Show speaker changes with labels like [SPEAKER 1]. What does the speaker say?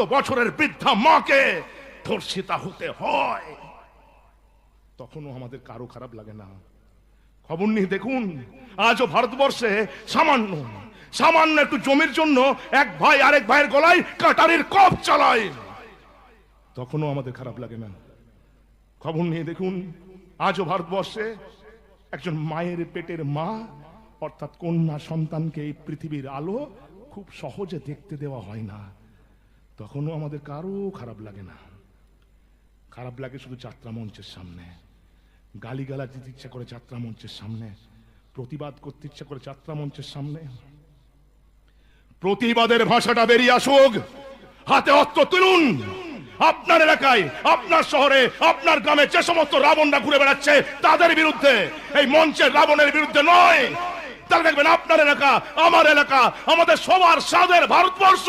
[SPEAKER 1] বছরের বৃদ্ধা মাকে ধর্ষিতা হতে হয়। তখনও আমাদের কারও খারাপ লাগে না। খবর নিয়ে দেখুন, আজও ভারতবর্ষে সামান্য সামান্য একটু জমির জন্য এক ভাই আরেক ভাইয়ের গলায় কাটারির কপ চালায়। তখনও আমাদের খারাপ লাগে না। খবর নিয়ে দেখুন, আজও ভারতবর্ষে একজন মায়ের পেটের মা, অর্থাৎ কন্যা সন্তানকে এই পৃথিবীর আলো খুব সহজে দেখতে দেওয়া হয় না। তখনও আমাদের কারও খারাপ লাগে না। খারাপ লাগে শুধু যাত্রা মঞ্চের সামনে। গালিগালা দিতে ইচ্ছা করে যাত্রা মঞ্চের সামনে। প্রতিবাদ করতে ইচ্ছা করে যাত্রা মঞ্চের সামনে। প্রতিবাদের ভাষাটা বেরিয়ে আসুক। হাতে অস্ত্র তুলুন। আপনার এলাকায়, আপনার শহরে, আপনার গ্রামে যে সমস্ত রাবণরা ঘুরে বেড়াচ্ছে, তাদের বিরুদ্ধে, এই মঞ্চের রাবণের বিরুদ্ধে নয়। তাহলে দেখবেন আপনার এলাকা, আমার এলাকা, আমাদের সবার স্বাদের ভারতবর্ষ।